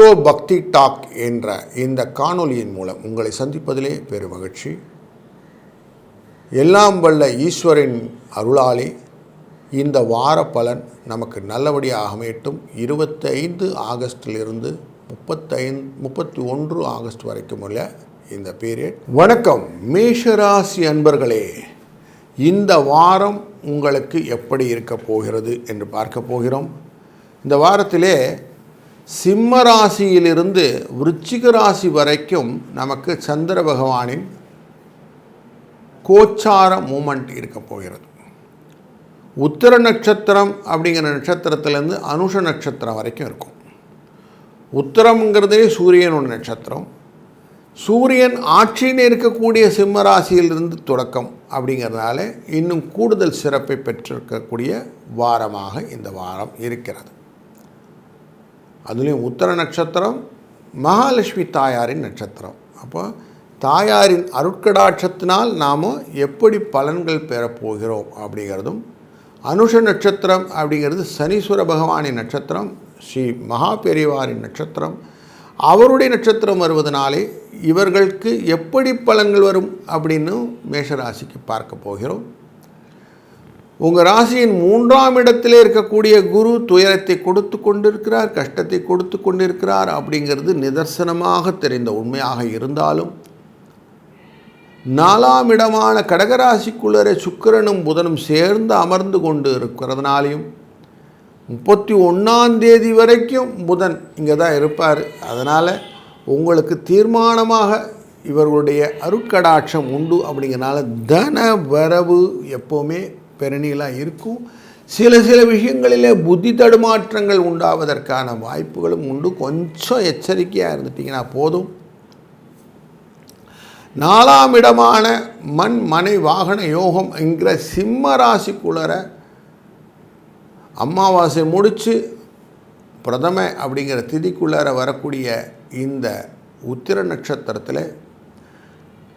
Hello பக்தி talk என்ற இந்த காணொலியின் மூலம் உங்களை சந்திப்பதிலே பெரும் மகிழ்ச்சி. எல்லாம் வல்ல ஈஸ்வரின் அருளாலே இந்த வார பலன் நமக்கு நல்லபடியாக அமையட்டும். இருபத்தைந்து ஆகஸ்டிலிருந்து முப்பத்தைந்து முப்பத்தி ஒன்று ஆகஸ்ட் வரைக்கும் உள்ள இந்த பீரியட் வணக்கம். மேஷராசி அன்பர்களே இந்த வாரம் உங்களுக்கு எப்படி இருக்க போகிறது என்று பார்க்க போகிறோம். இந்த வாரத்திலே சிம்ம ராசியிலிருந்து விருச்சிக ராசி வரைக்கும் நமக்கு சந்திர பகவானின் கோச்சார மூமெண்ட் இருக்க போகிறது. உத்திர நட்சத்திரம் அப்படிங்கிற நட்சத்திரத்திலேருந்து அனுஷ நட்சத்திரம் வரைக்கும் இருக்கும். உத்தரம்ங்கிறதே சூரியனோட நட்சத்திரம். சூரியன் ஆட்சியில் இருக்கக்கூடிய சிம்ம ராசியிலிருந்து தொடக்கம் அப்படிங்கிறதுனால இன்னும் கூடுதல் சிறப்பை பெற்றிருக்கக்கூடிய வாரமாக இந்த வாரம் இருக்கிறது. அதுலேயும் உத்தர நட்சத்திரம் மகாலட்சுமி தாயாரின் நட்சத்திரம். அப்போ தாயாரின் அருட்கடாட்சத்தினால் நாம் எப்படி பலன்கள் பெறப்போகிறோம் அப்படிங்கிறதும் அனுஷ நட்சத்திரம் அப்படிங்கிறது சனீஸ்வர பகவானின் நட்சத்திரம் ஸ்ரீ மகா பெரியவாரின் நட்சத்திரம். அவருடைய நட்சத்திரம் வருவதனாலே இவர்களுக்கு எப்படி பலன்கள் வரும் அப்படின்னு மேஷராசிக்கு பார்க்க போகிறோம். உங்கள் ராசியின் மூன்றாம் இடத்திலே இருக்கக்கூடிய குரு துயரத்தை கொடுத்து கொண்டிருக்கிறார் கஷ்டத்தை கொடுத்து கொண்டிருக்கிறார் அப்படிங்கிறது நிதர்சனமாக தெரிந்த உண்மையாக இருந்தாலும் நாலாம் இடமான கடகராசிக்குள்ளரே சுக்கிரனும் புதனும் சேர்ந்து அமர்ந்து கொண்டு இருக்கிறதுனாலையும் முப்பத்தி ஒன்றாம் தேதி வரைக்கும் புதன் இங்கே தான் இருப்பார். அதனால் உங்களுக்கு தீர்மானமாக இவர்களுடைய அருட்கடாட்சம் உண்டு அப்படிங்கிறனால தன வரவு எப்போவுமே பெருநிலாக இருக்கும். சில சில விஷயங்களிலே புத்தி தடுமாற்றங்கள் உண்டாவதற்கான வாய்ப்புகளும் உண்டு. கொஞ்சம் எச்சரிக்கையாக இருந்துட்டிங்கன்னா போதும். நாலாம் இடமான மண் மனை வாகன யோகம் என்கிற சிம்ம ராசிக்குள்ளர அமாவாசை முடித்து பிரதம அப்படிங்கிற திதிக்குள்ளார வரக்கூடிய இந்த உத்திர நட்சத்திரத்தில்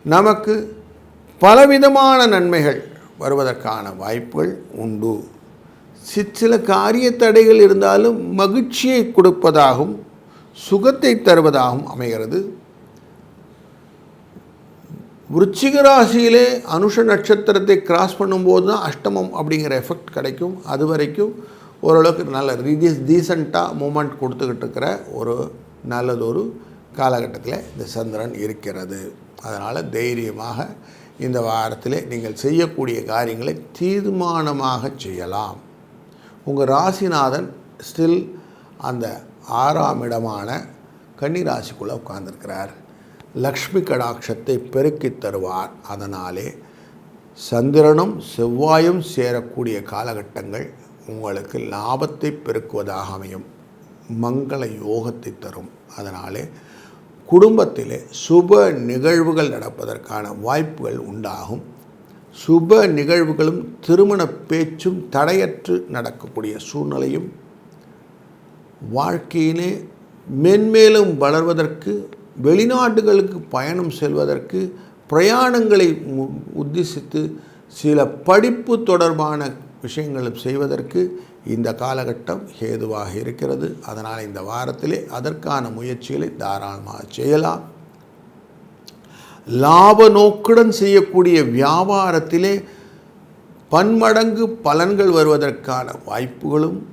நமக்கு பலவிதமான நன்மைகள் வருவதற்கான வாய்ப்புகள் உண்டு. சிற்சில காரிய தடைகள் இருந்தாலும் மகிழ்ச்சியை கொடுப்பதாகவும் சுகத்தை தருவதாகவும் அமைகிறது. விருச்சிக ராசியிலே அனுஷ நட்சத்திரத்தை கிராஸ் பண்ணும்போது தான் அஷ்டமம் அப்படிங்கிற எஃபெக்ட் கிடைக்கும். அது வரைக்கும் ஓரளவுக்கு நல்ல ரீதியஸ் டீசெண்டாக மூமெண்ட் கொடுத்துக்கிட்டு இருக்கிற ஒரு நல்லதொரு காலகட்டத்தில் இந்த சந்திரன் இருக்கிறது. அதனால் தைரியமாக இந்த வாரத்தில் நீங்கள் செய்யக்கூடிய காரியங்களை தீர்மானமாக செய்யலாம். உங்கள் ராசிநாதன் ஸ்டில் அந்த ஆறாம் இடமான கன்னிராசிக்குள்ளே உட்கார்ந்துருக்கிறார். லக்ஷ்மி கடாட்சத்தை பெருக்கித் தருவார். அதனாலே சந்திரனும் செவ்வாயும் சேரக்கூடிய காலகட்டங்கள் உங்களுக்கு லாபத்தை பெருக்குவதாக அமையும். மங்கள யோகத்தை தரும். அதனாலே குடும்பத்திலே சுப நிகழ்வுகள் நடப்பதற்கான வாய்ப்புகள் உண்டாகும். சுப நிகழ்வுகளும் திருமண பேச்சும் தடையற்று நடக்கக்கூடிய சூழ்நிலையும் வாழ்க்கையிலே மென்மேலும் வளர்வதற்கு வெளிநாடுகளுக்கு பயணம் செல்வதற்கு பிரயாணங்களை உத்தேசித்து சில படிப்பு தொடர்பான விஷயங்களும் செய்வதற்கு இந்த காலகட்டம் ஹேதுவாக இருக்கிறது. அதனால் இந்த வாரத்திலே அதற்கான முயற்சிகளை தாராளமாக செய்யலாம். லாப நோக்குடன் செய்யக்கூடிய வியாபாரத்திலே பன்மடங்கு பலன்கள் வருவதற்கான வாய்ப்புகளும்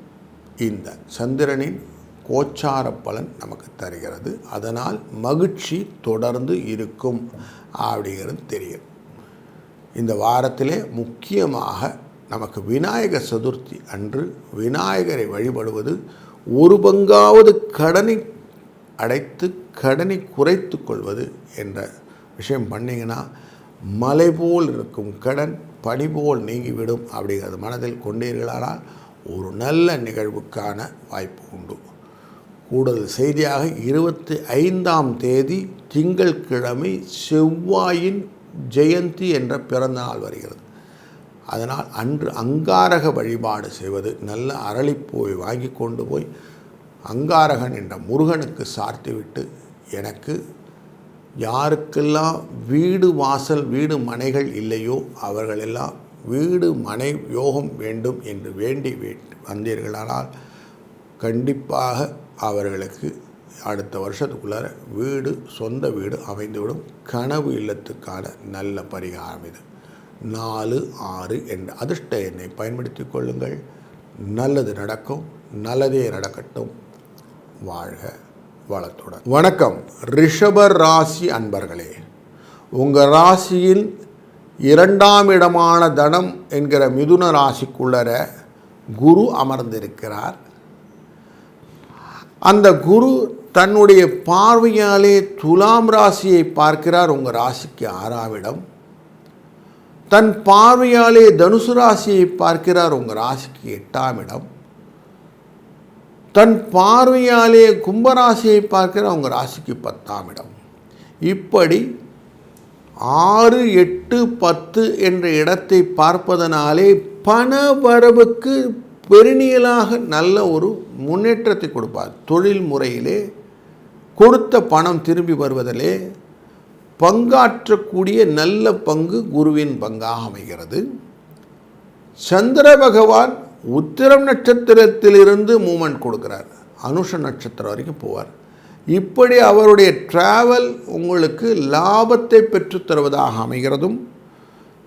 இந்த சந்திரனின் கோச்சார பலன் நமக்கு தருகிறது. அதனால் மகிழ்ச்சி தொடர்ந்து இருக்கும். அப்படிங்கிறது தெரியும். இந்த வாரத்திலே முக்கியமாக நமக்கு விநாயக சதுர்த்தி அன்று விநாயகரை வழிபடுவது ஒரு பங்காவது கடனை அடைத்து கடனை குறைத்து கொள்வது என்ற விஷயம் பண்ணிங்கன்னா மலை போல் இருக்கும் கடன் பனி போல் நீங்கிவிடும் அப்படிங்கிறது மனதில் கொண்டீர்களானால் ஒரு நல்ல நிகழ்வுக்கான வாய்ப்பு உண்டு. கூடுதல் செய்தியாக இருபத்தி ஐந்தாம் தேதி திங்கள்கிழமை செவ்வாயின் ஜெயந்தி என்ற பிறந்த நாள் வருகிறது. அதனால் அன்று அங்காரக வழிபாடு செய்வது நல்ல அரளிப்பூவை வாங்கி கொண்டு போய் அங்காரகன் என்ற முருகனுக்கு சார்த்திவிட்டு எனக்கு யாருக்கெல்லாம் வீடு வாசல் வீடு மனைகள் இல்லையோ அவர்களெல்லாம் வீடு மனை யோகம் வேண்டும் என்று வேண்டி வந்தீர்களானால் கண்டிப்பாக அவர்களுக்கு அடுத்த வருஷத்துக்குள்ளார வீடு சொந்த வீடு அமைந்துவிடும். கனவு இல்லத்துக்கான நல்ல பரிகாரம் இது. நாலு ஆறு என்ற அதிர்ஷ்ட எண்ணை பயன்படுத்தி கொள்ளுங்கள். நல்லது நடக்கும் நல்லதே நடக்கட்டும். வாழ்க வளத்துடன். வணக்கம். ரிஷப ராசி அன்பர்களே உங்கள் ராசியில் இரண்டாம் இடமான தனம் என்கிற மிதுன ராசிக்குள்ளர குரு அமர்ந்திருக்கிறார். அந்த குரு தன்னுடைய பார்வையாலே துலாம் ராசியை பார்க்கிறார் உங்கள் ராசிக்கு ஆறாம் இடம். தன் பார்வையாலே தனுசு ராசியை பார்க்கிறார் உங்கள் ராசிக்கு எட்டாம் இடம். தன் பார்வையாலே கும்பராசியை பார்க்கிறார் உங்கள் ராசிக்கு பத்தாம் இடம். இப்படி ஆறு எட்டு பத்து என்ற இடத்தை பார்ப்பதனாலே பண வரவுக்கு பெருநியலாக நல்ல ஒரு முன்னேற்றத்தை கொடுப்பார். தொழில் முறையிலே கொடுத்த பணம் திரும்பி வருவதிலே பங்காற்றக்கூடிய நல்ல பங்கு குருவின் பங்காக அமைகிறது. சந்திர பகவான் உத்திரம் நட்சத்திரத்திலிருந்து மூமெண்ட் கொடுக்குறார். அனுஷ நட்சத்திரம் வரைக்கும் போவார். இப்படி அவருடைய டிராவல் உங்களுக்கு லாபத்தை பெற்றுத் தருவதாக அமைகிறதும்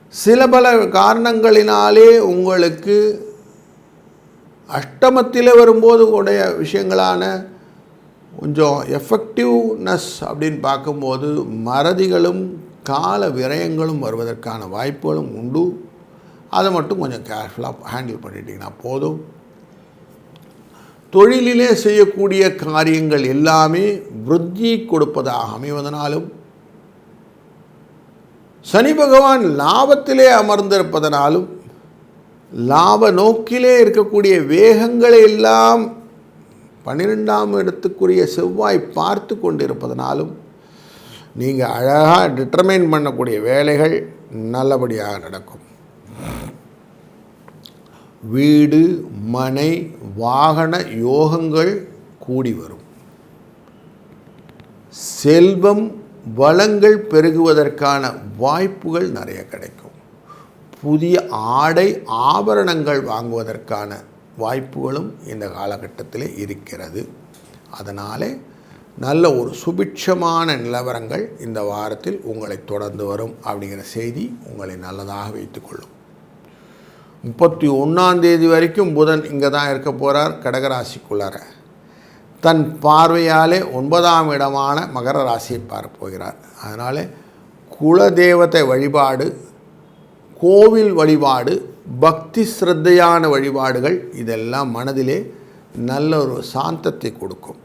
சில பல காரணங்களினாலே உங்களுக்கு அஷ்டமத்தில் வரும்போது உடைய விஷயங்களான கொஞ்சம் எஃபெக்டிவ்னஸ் அப்படின்னு பார்க்கும்போது மறதிகளும் கால விரயங்களும் வருவதற்கான வாய்ப்புகளும் உண்டு. அதை மட்டும் கொஞ்சம் கேர்ஃபுல்லாக ஹேண்டில் பண்ணிட்டீங்கன்னா போதும். தொழிலிலே செய்யக்கூடிய காரியங்கள் எல்லாமே விருத்தி கொடுப்பதாக அமைவதனாலும் சனி பகவான் லாபத்திலே அமர்ந்திருப்பதனாலும் லாப நோக்கிலே இருக்கக்கூடிய வேகங்களை எல்லாம் பன்னிரெண்டாம் இடத்துக்குரிய செவ்வாய் பார்த்து கொண்டிருப்பதனாலும் நீங்கள் அழகாக டிட்டர்மைன் பண்ணக்கூடிய வேலைகள் நல்லபடியாக நடக்கும். வீடு மனை வாகன யோகங்கள் கூடி வரும். செல்வம் வளங்கள் பெருகுவதற்கான வாய்ப்புகள் நிறைய கிடைக்கும். புதிய ஆடை ஆபரணங்கள் வாங்குவதற்கான வாய்ப்புகளும் இந்த காலகட்டத்தில் இருக்கிறது. அதனாலே நல்ல ஒரு சுபிட்சமான நிலவரங்கள் இந்த வாரத்தில் உங்களை தொடர்ந்து வரும் அப்படிங்கிற செய்தி உங்களை நல்லதாக வைத்துக்கொள்ளும். முப்பத்தி ஒன்றாம் தேதி வரைக்கும் புதன் இங்கே தான் இருக்க போகிறார் கடகராசிக்குள்ளார. தன் பார்வையாலே ஒன்பதாம் இடமான மகர ராசியை பார்க்க போகிறார். அதனால் குலதெய்வத்தை வழிபாடு கோவில் வழிபாடு பக்தி ஸ்ரத்தையான வழிபாடுகள் இதெல்லாம் மனதிலே நல்ல ஒரு சாந்தத்தை கொடுக்கும்.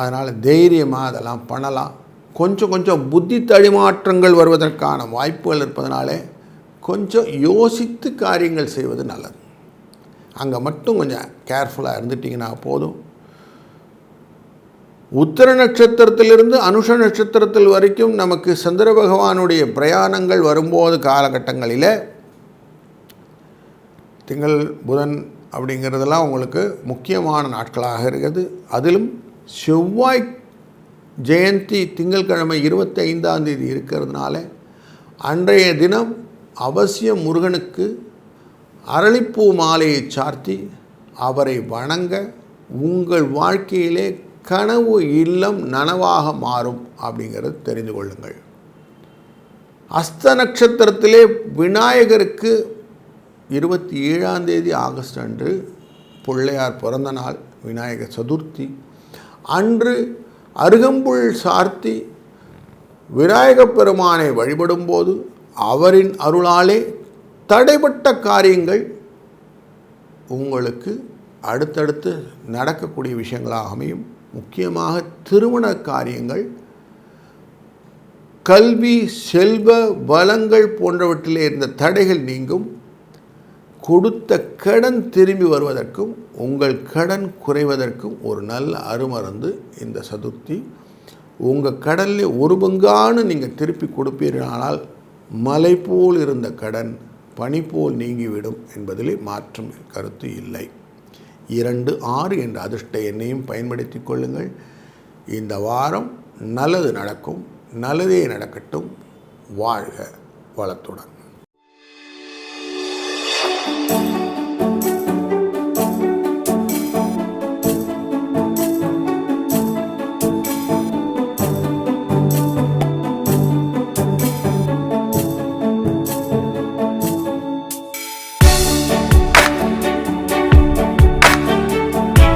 அதனால் தைரியமாக அதெல்லாம் பண்ணலாம். கொஞ்சம் கொஞ்சம் புத்தி தடிமாற்றங்கள் வருவதற்கான வாய்ப்புகள் இருப்பதனாலே கொஞ்சம் யோசித்து காரியங்கள் செய்வது நல்லது. அங்கே மட்டும் கொஞ்சம் கேர்ஃபுல்லாக இருந்துட்டிங்கன்னா போதும். உத்தர நட்சத்திரத்திலிருந்து அனுஷ நட்சத்திரத்தில் வரைக்கும் நமக்கு சந்திர பகவானுடைய பிரயாணங்கள் வரும்போது காலகட்டங்களில் திங்கள் புதன் அப்படிங்கிறதெல்லாம் உங்களுக்கு முக்கியமான நாட்களாக இருக்கிறது அதிலும் செவ்வாய் ஜெயந்தி திங்கள்கிழமை இருபத்தைந்தாம் தேதி இருக்கிறதுனால அன்றைய தினம் அவசியம் முருகனுக்கு அரளிப்பூ மாலையை சார்த்தி அவரை வணங்க உங்கள் வாழ்க்கையிலே கனவு இல்லம் நனவாக மாறும் அப்படிங்கிறது தெரிந்து கொள்ளுங்கள். அஸ்த நட்சத்திரத்திலே விநாயகருக்கு இருபத்தி ஏழாம் தேதி ஆகஸ்ட் அன்று பிள்ளையார் பிறந்த நாள் விநாயகர் சதுர்த்தி. அன்று அருகம்புல் சார்த்தி விநாயகப் பெருமானை வழிபடும்போது அவரின் அருளாலே தடைப்பட்ட காரியங்கள் உங்களுக்கு அடுத்தடுத்து நடக்கக்கூடிய விஷயங்களாக அமையும். முக்கியமாக திருமண காரியங்கள் கல்வி செல்வ வளங்கள் போன்றவற்றிலே இருந்த தடைகள் நீங்கும். கொடுத்த கடன் திரும்பி வருவதற்கும் உங்கள் கடன் குறைவதற்கும் ஒரு நல்ல அருமருந்து இந்த சதுர்த்தி. உங்கள் கடனில் ஒரு பங்கானு நீங்கள் திருப்பி கொடுப்பீர்களானால் மலை போல் இருந்த கடன் பனி போல் நீங்கிவிடும் என்பதிலே மாற்றம் கருத்து இல்லை. இரண்டு ஆறு என்ற அதிர்ஷ்ட எண்ணையும் பயன்படுத்தி கொள்ளுங்கள். இந்த வாரம் நல்லது நடக்கும் நல்லதே நடக்கட்டும். வாழ்க வளத்துடன்.